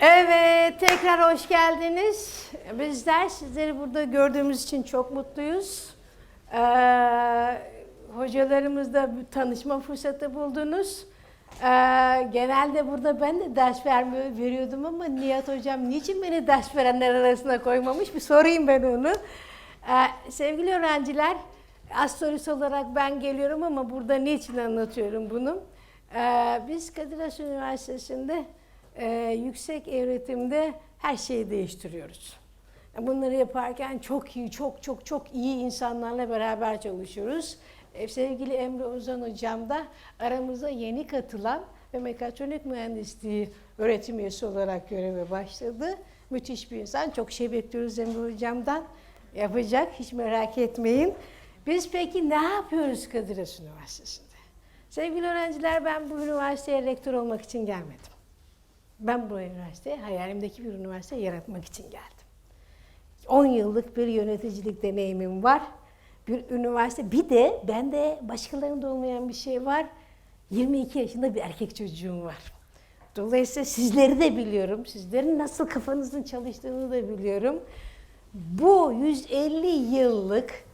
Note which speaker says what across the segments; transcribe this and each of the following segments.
Speaker 1: Evet, tekrar hoş geldiniz. Bizler sizleri burada gördüğümüz için çok mutluyuz. Ee, hocalarımızla tanışma fırsatı buldunuz. Ee, genelde burada ben de ders vermiyor, veriyordum ama Nihat Hocam niçin beni ders verenler arasına koymamış? Bir sorayım ben onu. Ee, sevgili öğrenciler, astrolojisi olarak ben geliyorum ama burada niçin anlatıyorum bunu? Ee, biz Kadir Has Üniversitesi'nde e, yüksek öğretimde her şeyi değiştiriyoruz. Bunları yaparken çok iyi, çok çok çok iyi insanlarla beraber çalışıyoruz. E, sevgili Emre Ozan Hocam da aramıza yeni katılan ve mekatronik mühendisliği öğretim üyesi olarak göreve başladı. Müthiş bir insan. Çok şey bekliyoruz Emre Hocam'dan. Yapacak, hiç merak etmeyin. Biz peki ne yapıyoruz Kadir Üniversitesi'nde? Sevgili öğrenciler ben bu üniversiteye rektör olmak için gelmedim. Ben bu üniversiteye hayalimdeki bir üniversite yaratmak için geldim. 10 yıllık bir yöneticilik deneyimim var. Bir üniversite, bir de bende başkalarında olmayan bir şey var. 22 yaşında bir erkek çocuğum var. Dolayısıyla sizleri de biliyorum. Sizlerin nasıl kafanızın çalıştığını da biliyorum. Bu 150 yıllık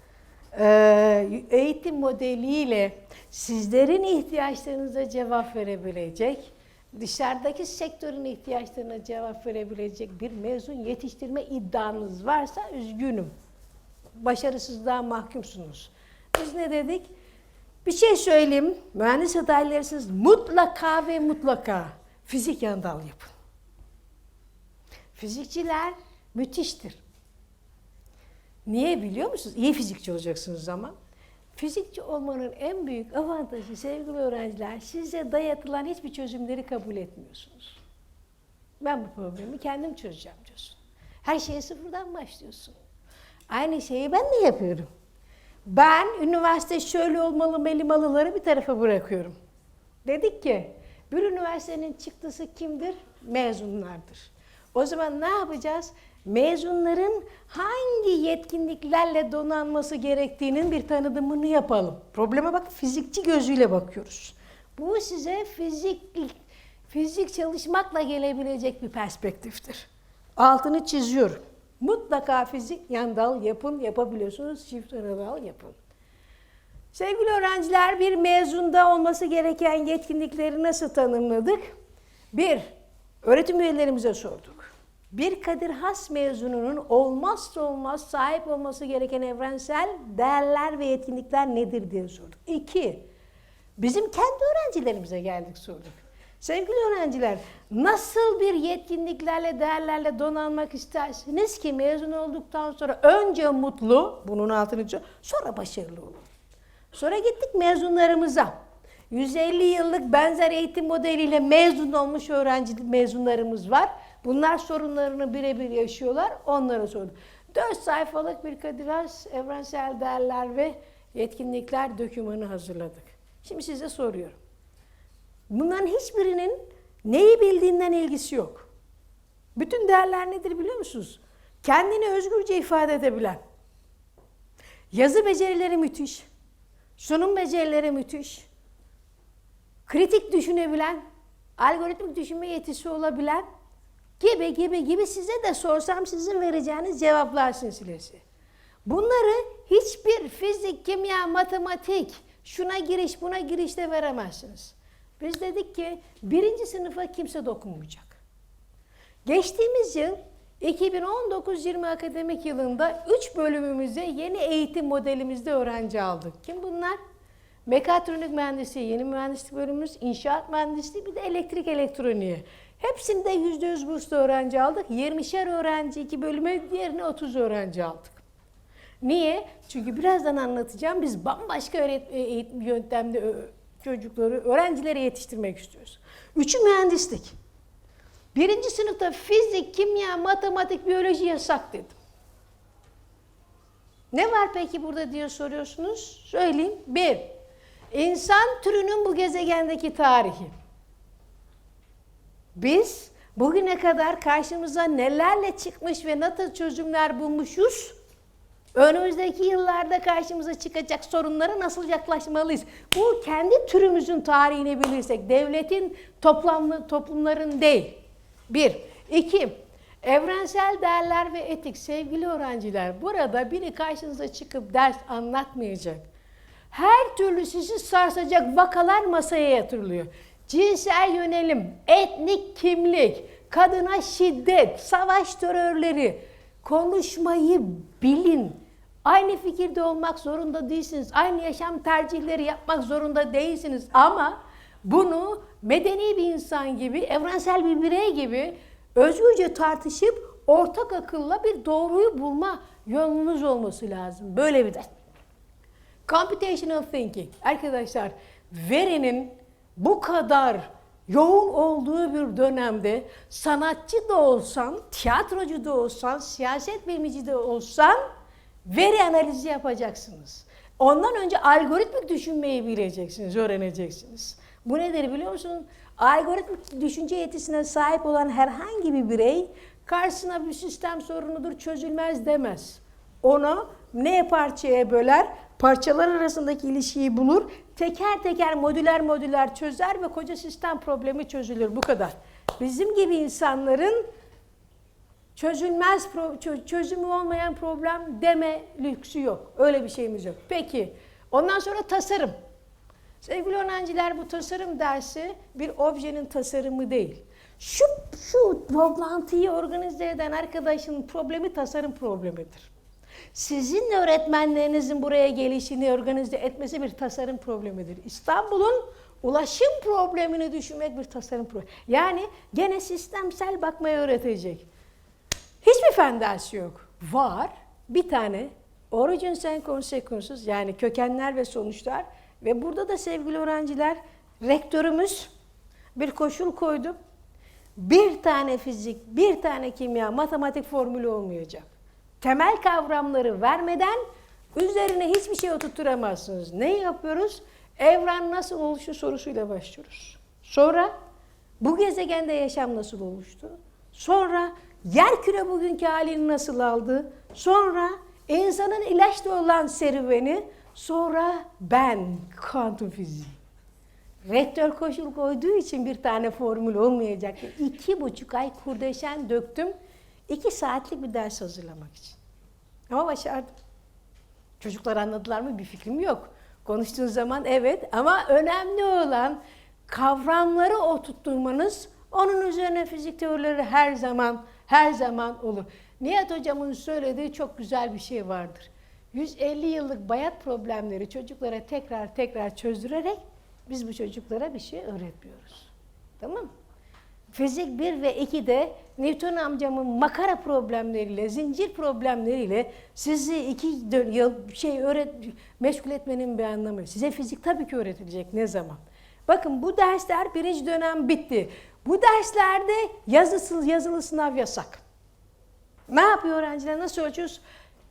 Speaker 1: e, eğitim modeliyle sizlerin ihtiyaçlarınıza cevap verebilecek, dışarıdaki sektörün ihtiyaçlarına cevap verebilecek bir mezun yetiştirme iddianız varsa üzgünüm. Başarısızlığa mahkumsunuz. Biz ne dedik? Bir şey söyleyeyim. Mühendis adaylarısınız mutlaka ve mutlaka fizik yandalı yapın. Fizikçiler müthiştir. Niye biliyor musunuz? İyi fizikçi olacaksınız ama. Fizikçi olmanın en büyük avantajı sevgili öğrenciler, size dayatılan hiçbir çözümleri kabul etmiyorsunuz. Ben bu problemi kendim çözeceğim diyorsun. Her şeye sıfırdan başlıyorsun. Aynı şeyi ben de yapıyorum. Ben üniversite şöyle olmalı melimalıları bir tarafa bırakıyorum. Dedik ki bir üniversitenin çıktısı kimdir? Mezunlardır. O zaman ne yapacağız? Mezunların hangi yetkinliklerle donanması gerektiğinin bir tanıdımını yapalım. Probleme bak fizikçi gözüyle bakıyoruz. Bu size fizik fizik çalışmakla gelebilecek bir perspektiftir. Altını çiziyorum. Mutlaka fizik yan dal yapın, yapabiliyorsunuz. Çift ara dal yapın. Sevgili öğrenciler, bir mezunda olması gereken yetkinlikleri nasıl tanımladık? Bir, öğretim üyelerimize sorduk. Bir Kadir Has mezununun olmazsa olmaz sahip olması gereken evrensel değerler ve yetkinlikler nedir diye sorduk. İki, bizim kendi öğrencilerimize geldik sorduk. Sevgili öğrenciler, nasıl bir yetkinliklerle, değerlerle donanmak istersiniz ki mezun olduktan sonra önce mutlu, bunun altını çiziyor, sonra başarılı olun. Sonra gittik mezunlarımıza. 150 yıllık benzer eğitim modeliyle mezun olmuş öğrenci mezunlarımız var. Bunlar sorunlarını birebir yaşıyorlar. Onlara sordum. 4 sayfalık bir Kadir Has evrensel değerler ve yetkinlikler dokümanı hazırladık. Şimdi size soruyorum. Bunların hiçbirinin neyi bildiğinden ilgisi yok. Bütün değerler nedir biliyor musunuz? Kendini özgürce ifade edebilen. Yazı becerileri müthiş. Sunum becerileri müthiş. Kritik düşünebilen, algoritmik düşünme yetisi olabilen gibi gibi gibi size de sorsam sizin vereceğiniz cevaplar silsilesi. Bunları hiçbir fizik, kimya, matematik, şuna giriş, buna girişte veremezsiniz. Biz dedik ki birinci sınıfa kimse dokunmayacak. Geçtiğimiz yıl 2019-20 akademik yılında 3 bölümümüze yeni eğitim modelimizde öğrenci aldık. Kim bunlar? Mekatronik mühendisliği, yeni mühendislik bölümümüz, inşaat mühendisliği, bir de elektrik elektroniği. Hepsinde %100 burslu öğrenci aldık. 20'şer öğrenci iki bölüme, diğerine 30 öğrenci aldık. Niye? Çünkü birazdan anlatacağım. Biz bambaşka öğretim eğitim yöntemde çocukları, öğrencileri yetiştirmek istiyoruz. Üçü mühendislik. Birinci sınıfta fizik, kimya, matematik, biyoloji yasak dedim. Ne var peki burada diye soruyorsunuz. Söyleyeyim. Bir, insan türünün bu gezegendeki tarihi. Biz bugüne kadar karşımıza nelerle çıkmış ve nasıl çözümler bulmuşuz? Önümüzdeki yıllarda karşımıza çıkacak sorunlara nasıl yaklaşmalıyız? Bu kendi türümüzün tarihini bilirsek, devletin toplamlı, toplumların değil. Bir. İki, evrensel değerler ve etik. Sevgili öğrenciler, burada biri karşınıza çıkıp ders anlatmayacak. Her türlü sizi sarsacak vakalar masaya yatırılıyor. Cinsel yönelim, etnik kimlik, kadına şiddet, savaş terörleri. Konuşmayı bilin. Aynı fikirde olmak zorunda değilsiniz. Aynı yaşam tercihleri yapmak zorunda değilsiniz. Ama bunu medeni bir insan gibi, evrensel bir birey gibi özgürce tartışıp ortak akılla bir doğruyu bulma yolunuz olması lazım. Böyle bir ders. Computational thinking. Arkadaşlar verinin bu kadar yoğun olduğu bir dönemde sanatçı da olsan, tiyatrocu da olsan, siyaset bilimci de olsan veri analizi yapacaksınız. Ondan önce algoritmik düşünmeyi bileceksiniz, öğreneceksiniz. Bu nedir biliyor musun? Algoritmik düşünce yetisine sahip olan herhangi bir birey karşısına bir sistem sorunudur çözülmez demez. Onu ne parçaya böler? Parçalar arasındaki ilişkiyi bulur. Teker teker modüler modüler çözer ve koca sistem problemi çözülür. Bu kadar. Bizim gibi insanların çözülmez çözümü olmayan problem deme lüksü yok. Öyle bir şeyimiz yok. Peki. Ondan sonra tasarım. Sevgili öğrenciler bu tasarım dersi bir objenin tasarımı değil. Şu, şu toplantıyı organize eden arkadaşın problemi tasarım problemidir. Sizin öğretmenlerinizin buraya gelişini organize etmesi bir tasarım problemidir. İstanbul'un ulaşım problemini düşünmek bir tasarım problemi. Yani gene sistemsel bakmayı öğretecek. Hiçbir fen dersi yok. Var bir tane Origins and Consequences yani kökenler ve sonuçlar ve burada da sevgili öğrenciler rektörümüz bir koşul koydu. Bir tane fizik, bir tane kimya, matematik formülü olmayacak. Temel kavramları vermeden üzerine hiçbir şey oturtturamazsınız. Ne yapıyoruz? Evren nasıl oluştu sorusuyla başlıyoruz. Sonra bu gezegende yaşam nasıl oluştu? Sonra yer küre bugünkü halini nasıl aldı? Sonra insanın ilaçla olan serüveni, sonra ben, kuantum fiziği. Rektör koşul koyduğu için bir tane formül olmayacak. İki buçuk ay kurdeşen döktüm. İki saatlik bir ders hazırlamak için. Ama başardım. Çocuklar anladılar mı bir fikrim yok. Konuştuğun zaman evet ama önemli olan kavramları oturtturmanız onun üzerine fizik teorileri her zaman her zaman olur. Nihat hocamın söylediği çok güzel bir şey vardır. 150 yıllık bayat problemleri çocuklara tekrar tekrar çözdürerek biz bu çocuklara bir şey öğretmiyoruz. Tamam mı? Fizik 1 ve 2'de Newton amcamın makara problemleriyle, zincir problemleriyle sizi iki yıl şey öğret, meşgul etmenin bir anlamı yok. Size fizik tabii ki öğretilecek. Ne zaman? Bakın bu dersler birinci dönem bitti. Bu derslerde yazılı, yazılı sınav yasak. Ne yapıyor öğrenciler? Nasıl ölçüyoruz?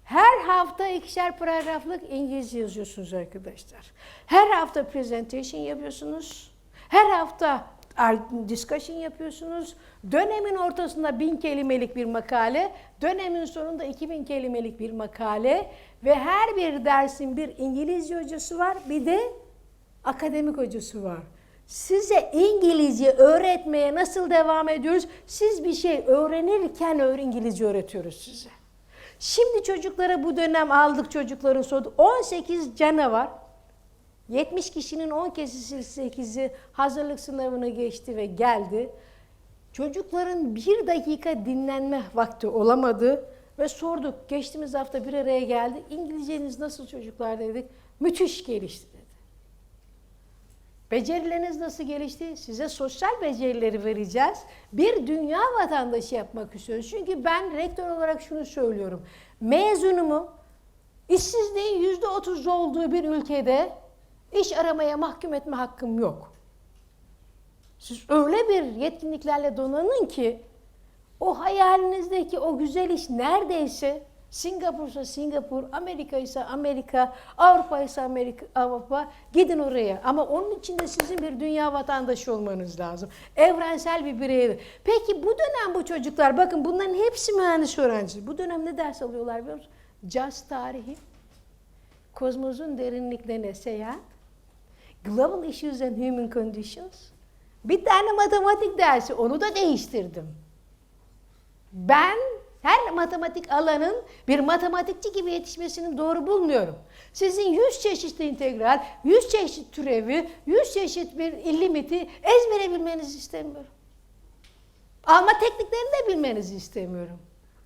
Speaker 1: Her hafta ikişer paragraflık İngilizce yazıyorsunuz arkadaşlar. Her hafta presentation yapıyorsunuz. Her hafta discussion yapıyorsunuz. Dönemin ortasında bin kelimelik bir makale, dönemin sonunda iki bin kelimelik bir makale ve her bir dersin bir İngilizce hocası var, bir de akademik hocası var. Size İngilizce öğretmeye nasıl devam ediyoruz? Siz bir şey öğrenirken İngilizce öğretiyoruz size. Şimdi çocuklara bu dönem aldık çocukların soru 18 canavar 70 kişinin 10 kesisi 8'i hazırlık sınavını geçti ve geldi. Çocukların bir dakika dinlenme vakti olamadı ve sorduk. Geçtiğimiz hafta bir araya geldik. İngilizceniz nasıl çocuklar dedik. Müthiş gelişti dedi. Becerileriniz nasıl gelişti? Size sosyal becerileri vereceğiz. Bir dünya vatandaşı yapmak istiyoruz. Çünkü ben rektör olarak şunu söylüyorum. Mezunumu işsizliğin yüzde otuz olduğu bir ülkede iş aramaya mahkum etme hakkım yok. Siz öyle bir yetkinliklerle donanın ki o hayalinizdeki o güzel iş neredeyse Singapur'sa Singapur, Amerika ise Amerika, Avrupa ise Amerika, Avrupa gidin oraya. Ama onun için de sizin bir dünya vatandaşı olmanız lazım. Evrensel bir birey. Peki bu dönem bu çocuklar bakın bunların hepsi mühendis öğrencisi. Bu dönem ne ders alıyorlar biliyor musunuz? Caz tarihi, kozmosun derinliklerine seyahat, Global Issues and Human Conditions. Bir tane matematik dersi, onu da değiştirdim. Ben her matematik alanın bir matematikçi gibi yetişmesini doğru bulmuyorum. Sizin 100 çeşit integral, 100 çeşit türevi, 100 çeşit bir limiti ezbere bilmenizi istemiyorum. Alma tekniklerini de bilmenizi istemiyorum.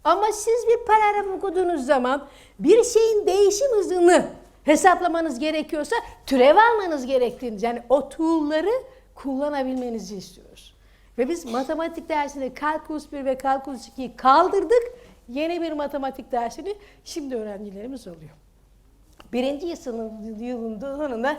Speaker 1: Ama siz bir paragraf okuduğunuz zaman bir şeyin değişim hızını hesaplamanız gerekiyorsa türev almanız gerektiğini yani o tool'ları kullanabilmenizi istiyoruz. Ve biz matematik dersini kalkulus 1 ve kalkulus 2'yi kaldırdık. Yeni bir matematik dersini şimdi öğrencilerimiz alıyor. Birinci sınıf yılında sonunda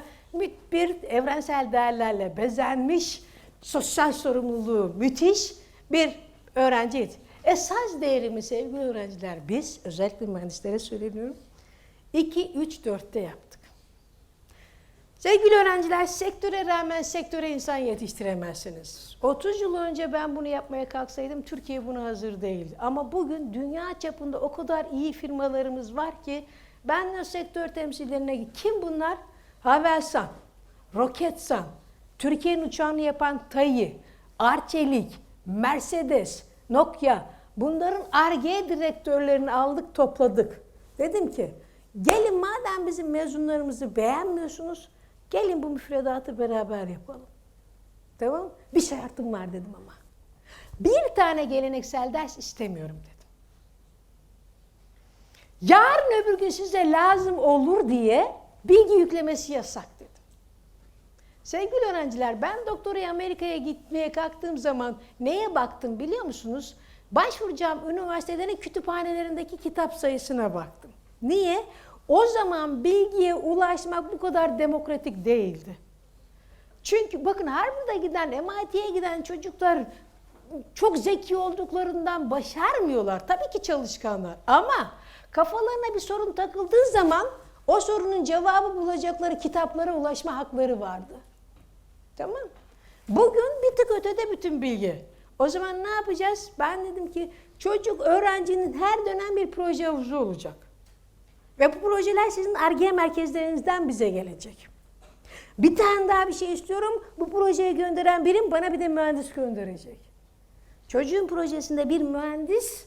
Speaker 1: bir evrensel değerlerle bezenmiş, sosyal sorumluluğu müthiş bir öğrenci. Esas değerimi sevgili öğrenciler biz, özellikle mühendislere söyleniyorum, 2, 3, 4'te yaptık. Sevgili öğrenciler, sektöre rağmen sektöre insan yetiştiremezsiniz. 30 yıl önce ben bunu yapmaya kalksaydım Türkiye buna hazır değildi. Ama bugün dünya çapında o kadar iyi firmalarımız var ki ben o sektör temsilcilerine. Kim bunlar? Havelsan, Roketsan, Türkiye'nin uçağını yapan TAİ, Arçelik, Mercedes, Nokia bunların ARGE direktörlerini aldık topladık. Dedim ki gelin madem bizim mezunlarımızı beğenmiyorsunuz gelin bu müfredatı beraber yapalım. Tamam Bir şartım var dedim ama. Bir tane geleneksel ders istemiyorum dedim. Yarın öbür gün size lazım olur diye bilgi yüklemesi yasak dedim. Sevgili öğrenciler ben doktoraya Amerika'ya gitmeye kalktığım zaman neye baktım biliyor musunuz? Başvuracağım üniversitelerin kütüphanelerindeki kitap sayısına baktım. Niye? O zaman bilgiye ulaşmak bu kadar demokratik değildi. Çünkü bakın Harvard'a giden, MIT'ye giden çocuklar çok zeki olduklarından başarmıyorlar. Tabii ki çalışkanlar ama kafalarına bir sorun takıldığı zaman o sorunun cevabı bulacakları kitaplara ulaşma hakları vardı. Tamam. Bugün bir tık ötede bütün bilgi. O zaman ne yapacağız? Ben dedim ki çocuk öğrencinin her dönem bir proje havuzu olacak. Ve bu projeler sizin ARGE merkezlerinizden bize gelecek. Bir tane daha bir şey istiyorum. Bu projeyi gönderen birim bana bir de mühendis gönderecek. Çocuğun projesinde bir mühendis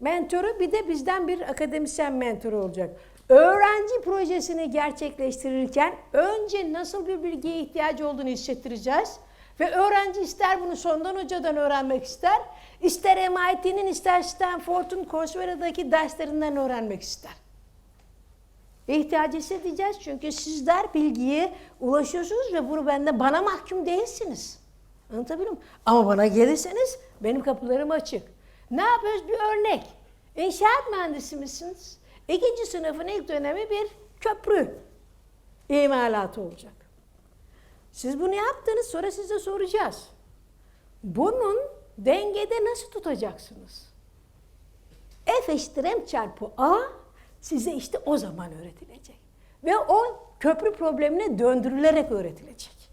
Speaker 1: mentoru bir de bizden bir akademisyen mentoru olacak. Öğrenci projesini gerçekleştirirken önce nasıl bir bilgiye ihtiyacı olduğunu hissettireceğiz. Ve öğrenci ister bunu sondan hocadan öğrenmek ister, ister MIT'nin, ister Stanford'un, Coursera'daki derslerinden öğrenmek ister. İhtiyacı hissedeceğiz çünkü sizler bilgiye ulaşıyorsunuz ve bunu bende bana mahkum değilsiniz. Anlatabiliyor muyum? Ama bana gelirseniz benim kapılarım açık. Ne yapıyoruz? Bir örnek. İnşaat mühendisi misiniz? İkinci sınıfın ilk dönemi bir köprü imalatı olacak. Siz bunu yaptınız sonra size soracağız. Bunun dengede nasıl tutacaksınız? F eşittir M çarpı A size işte o zaman öğretilecek. Ve o köprü problemine döndürülerek öğretilecek.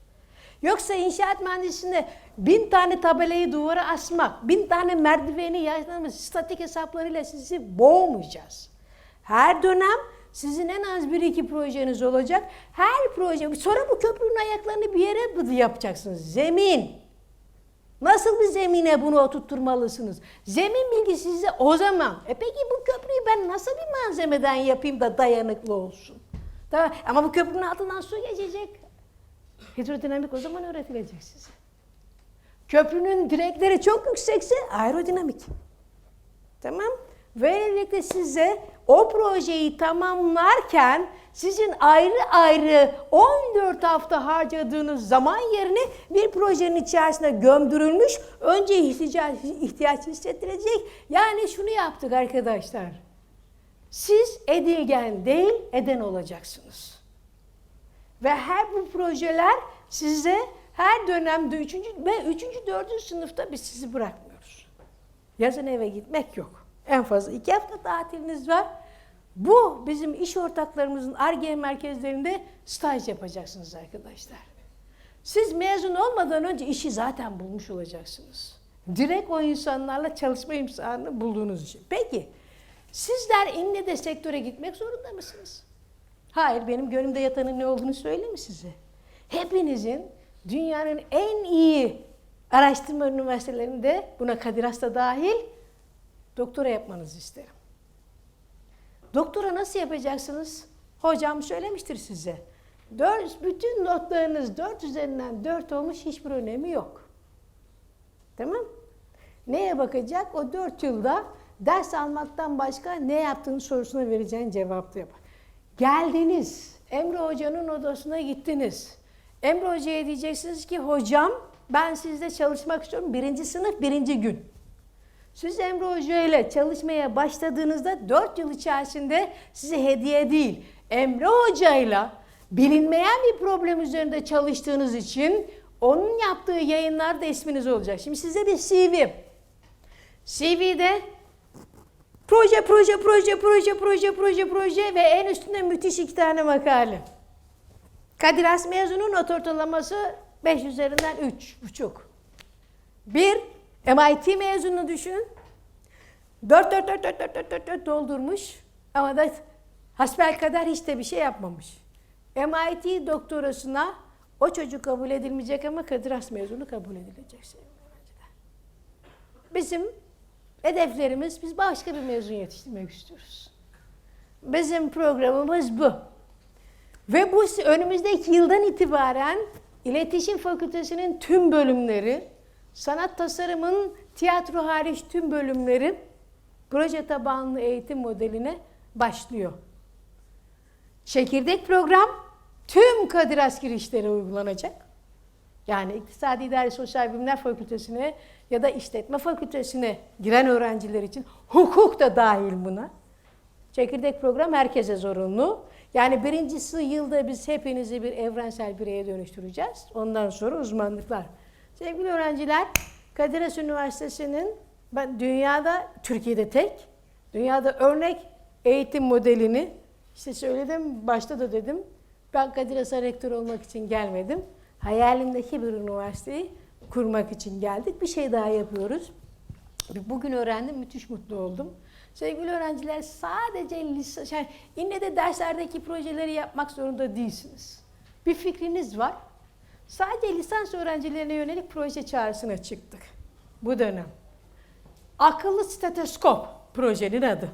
Speaker 1: Yoksa inşaat mühendisliğinde bin tane tabelayı duvara asmak, bin tane merdiveni yaşlamak, statik hesaplarıyla sizi boğmayacağız. Her dönem sizin en az bir iki projeniz olacak. Her proje, sonra bu köprünün ayaklarını bir yere yapacaksınız. Zemin. Nasıl bir zemine bunu oturtturmalısınız? Zemin bilgisi size o zaman. E peki bu köprüyü ben nasıl bir malzemeden yapayım da dayanıklı olsun? Tamam. Ama bu köprünün altından su geçecek. Hidrodinamik o zaman öğretilecek size. Köprünün direkleri çok yüksekse aerodinamik. Tamam. Böylelikle size o projeyi tamamlarken sizin ayrı ayrı 14 hafta harcadığınız zaman yerine bir projenin içerisine gömdürülmüş, önce ihtiyaç, ihtiyaç hissettirecek. Yani şunu yaptık arkadaşlar. Siz edilgen değil, eden olacaksınız. Ve her bu projeler size her dönemde üçüncü ve üçüncü, dördüncü sınıfta biz sizi bırakmıyoruz. Yazın eve gitmek yok. En fazla iki hafta tatiliniz var. Bu bizim iş ortaklarımızın ARGE merkezlerinde staj yapacaksınız arkadaşlar. Siz mezun olmadan önce işi zaten bulmuş olacaksınız. Direkt o insanlarla çalışma imkanını bulduğunuz için. Peki, sizler ille de sektöre gitmek zorunda mısınız? Hayır, benim gönlümde yatanın ne olduğunu söyleyeyim mi size? Hepinizin dünyanın en iyi araştırma üniversitelerinde, buna Kadir Has da dahil, doktora yapmanızı isterim. Doktora nasıl yapacaksınız? Hocam söylemiştir size. Dört, bütün notlarınız 4 üzerinden 4 olmuş hiçbir önemi yok. Tamam? Neye bakacak? O 4 yılda ders almaktan başka ne yaptığını sorusuna vereceğin cevapta yapar. Geldiniz. Emre Hoca'nın odasına gittiniz. Emre Hoca'ya diyeceksiniz ki hocam ben sizle çalışmak istiyorum. Birinci sınıf birinci gün. Siz Emre Hoca ile çalışmaya başladığınızda 4 yıl içerisinde size hediye değil, Emre Hoca ile bilinmeyen bir problem üzerinde çalıştığınız için onun yaptığı yayınlarda isminiz olacak. Şimdi size bir CV. CV'de proje, proje, proje, proje, proje, proje, proje ve en üstünde müthiş iki tane makale. Kadir Has mezunu not ortalaması 5 üzerinden 3,5. Bir MIT mezunu düşünün. 4 4 4 4 4 4 4 4 doldurmuş ama da hasbel kadar hiç de bir şey yapmamış. MIT doktorasına o çocuk kabul edilmeyecek ama Kadir Has mezunu kabul edilecek. Bizim hedeflerimiz biz başka bir mezun yetiştirmek istiyoruz. Bizim programımız bu. Ve bu önümüzdeki yıldan itibaren İletişim Fakültesi'nin tüm bölümleri, sanat tasarımın tiyatro hariç tüm bölümleri proje tabanlı eğitim modeline başlıyor. Çekirdek program tüm Kadir Has girişlere uygulanacak. Yani İktisadi İdari Sosyal Bilimler Fakültesine ya da İşletme Fakültesine giren öğrenciler için hukuk da dahil buna. Çekirdek program herkese zorunlu. Yani birincisi yılda biz hepinizi bir evrensel bireye dönüştüreceğiz. Ondan sonra uzmanlıklar. Sevgili öğrenciler, Kadir Has Üniversitesi'nin ben dünyada, Türkiye'de tek, dünyada örnek eğitim modelini işte söyledim, başta da dedim. Ben Kadir Has'a rektör olmak için gelmedim. Hayalimdeki bir üniversiteyi kurmak için geldik. Bir şey daha yapıyoruz. Bugün öğrendim, müthiş mutlu oldum. Sevgili öğrenciler sadece lise, yani yine de derslerdeki projeleri yapmak zorunda değilsiniz. Bir fikriniz var. Sadece lisans öğrencilerine yönelik proje çağrısına çıktık bu dönem. Akıllı stetoskop projenin adı.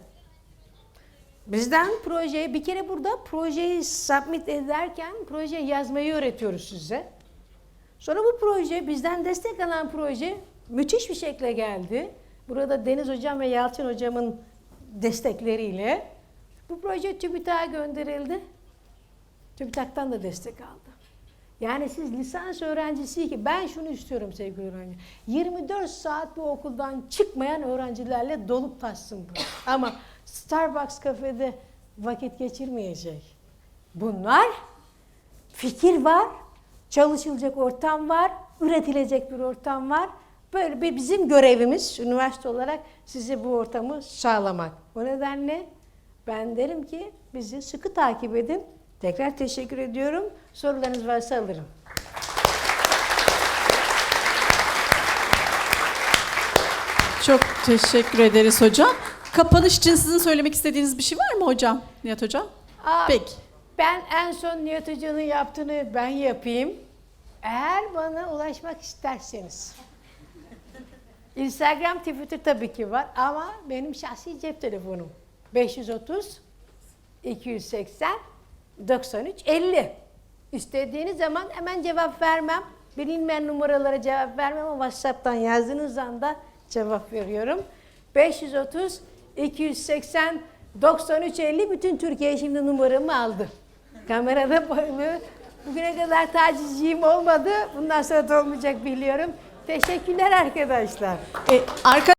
Speaker 1: Bizden projeyi bir kere burada projeyi submit ederken proje yazmayı öğretiyoruz size. Sonra bu proje bizden destek alan proje müthiş bir şekilde geldi. Burada Deniz Hocam ve Yalçın Hocam'ın destekleriyle bu proje TÜBİTAK'a gönderildi. TÜBİTAK'tan da destek aldı. Yani siz lisans öğrencisi ki ben şunu istiyorum sevgili öğrenci. 24 saat bu okuldan çıkmayan öğrencilerle dolup taşsın bu. Ama Starbucks kafede vakit geçirmeyecek. Bunlar fikir var, çalışılacak ortam var, üretilecek bir ortam var. Böyle bir bizim görevimiz üniversite olarak size bu ortamı sağlamak. O nedenle ben derim ki bizi sıkı takip edin. Tekrar teşekkür ediyorum. Sorularınız varsa alırım.
Speaker 2: Çok teşekkür ederiz hocam. Kapanış için sizin söylemek istediğiniz bir şey var mı hocam? Nihat hocam?
Speaker 1: Aa,
Speaker 2: Peki.
Speaker 1: Ben en son Nihat Hoca'nın yaptığını ben yapayım. Eğer bana ulaşmak isterseniz. Instagram, Twitter tabii ki var ama benim şahsi cep telefonum. 530 280 93 50. İstediğiniz zaman hemen cevap vermem. Bilinmeyen numaralara cevap vermem ama WhatsApp'tan yazdığınız anda cevap veriyorum. 530 280 93 50 bütün Türkiye şimdi numaramı aldı. Kamerada böyle bugüne kadar tacizciğim olmadı. Bundan sonra da olmayacak biliyorum. Teşekkürler arkadaşlar.
Speaker 2: E, arka